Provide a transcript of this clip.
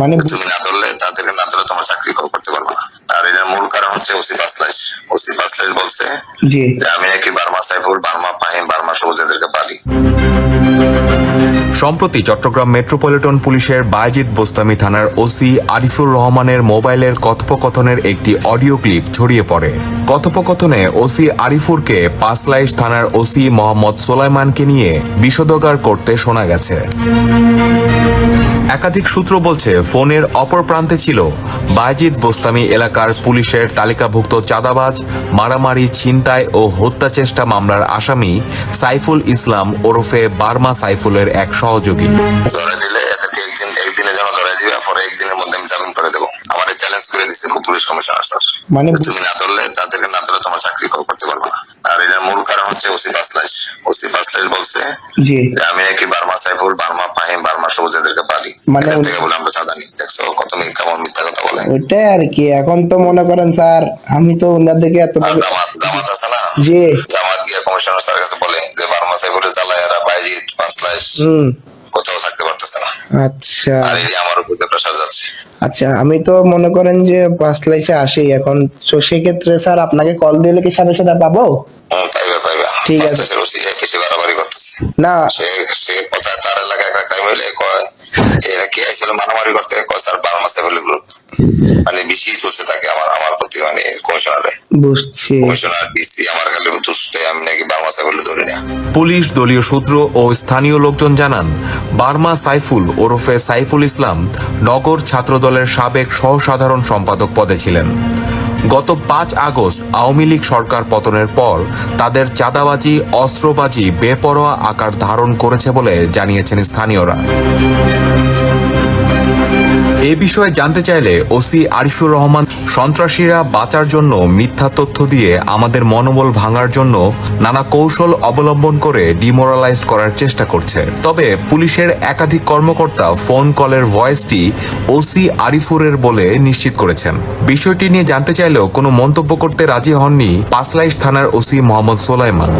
মানে তুমি না ধরলে তাদেরকে না ধরলে তোমার চাকরি করতে পারবে না। আর এটার মূল কারণ হচ্ছে ওসি বাসলাইশ ওসি বাসলাইশ বলছে জি। যে আমি নাকি Burma Saiful Burma Fahim Burma Sabuj এদেরকে পালি। সম্প্রতি চট্টগ্রাম মেট্রোপলিটন পুলিশের বায়জিৎ বোস্তামি থানার ওসি আরিফুর রহমানের মোবাইলের কথোপকথনের একটি অডিও ক্লিপ ছড়িয়ে পড়ে। কথোপকথনে ওসি আরিফুরকে পাঁচলাইশ থানার ওসি মোহাম্মদ সোলাইমানকে নিয়ে বিষোদগার করতে শোনা গেছে। একাধিক সূত্র বলছে ফোনের অপর প্রান্তে ছিল বায়জিৎ বোস্তামি এলাকার পুলিশের তালিকাভুক্ত চাঁদাবাজ মারামারি ছিনতাই ও হত্যা চেষ্টা মামলার আসামি সাইফুল ইসলাম ওরফে বার্মা সাইফুলের এক সহযোগী। ধরে দিলে এদেরকে একদিন একদিনের জন্য ধরে দিবে পরে একদিনের মধ্যে আমি জামিন করে দেবো। আমার চ্যালেঞ্জ করে দিচ্ছে পুলিশ কমিশনার স্যার মানে তুমি না ধরলে তাদেরকে না ধরলে তোমার চাকরি করতে পারবে না। আর এটার মূল কারণ হচ্ছে ওসি বাসলাইশ ওসি বাসলাইশ বলছে জি। যে আমি নাকি Burma Saiful Burma Fahim Burma মানে আমরা চাঁদা নিই। দেখছ কত কেমন মিথ্যা কথা বলে? ওইটাই আর কি এখন তো মনে করেন স্যার আমি তো ওনাদেরকে এত জামাত জামাত আছে না? জি। জামাত গিয়ে কমিশনার স্যার কাছে বলে যে কোথাও থাকতে পারতেছে না। আচ্ছা। আর এই আমার উপর যাচ্ছে। আচ্ছা আমি তো মনে করেন যে পাঁচ লাইসে আসি এখন। তো সেক্ষেত্রে স্যার আপনাকে কল দিলে কি সাথে সাথে পাবো? হুম, পাইবে পাইবে। ঠিক আছে। বাসলাইশের ওসি বেশি বাড়াবাড়ি করতেছে। না। সে সে কোথায় তার এলাকায় একটা টাইম হইলে কয় এরা কি আসলে মারামারি করতে? কসার গ্রুপ মানে বেশি চলছে তাকে আমার আমার প্রতি মানে কমিশনারে। বুঝছি। কমিশনার বিসি আমার দুষ্টে আমি নাকি বার্মা সাইফুল ধরি না। পুলিশ দলীয় সূত্র ও স্থানীয় লোকজন জানান বার্মা সাইফুল ওরফে সাইফুল ইসলাম নগর ছাত্রদলের সাবেক সহসাধারণ সম্পাদক পদে ছিলেন। গত পাঁচ আগস্ট আওয়ামী লীগ সরকার পতনের পর তাদের চাঁদাবাজি, অস্ত্রবাজি, বেপরোয়া আকার ধারণ করেছে বলে জানিয়েছেন স্থানীয়রা। এ বিষয়ে জানতে চাইলে ওসি আরিফুর রহমান সন্ত্রাসীরা বাঁচার জন্য মিথ্যা তথ্য দিয়ে আমাদের মনোবল ভাঙার জন্য নানা কৌশল অবলম্বন করে ডিমোরালাইজ করার চেষ্টা করছে। তবে পুলিশের একাধিক কর্মকর্তা ফোন কলের ভয়েসটি ওসি আরিফুরের বলে নিশ্চিত করেছেন। বিষয়টি নিয়ে জানতে চাইলেও কোনো মন্তব্য করতে রাজি হননি পাঁচলাইশ থানার ওসি মোহাম্মদ সোলাইমান।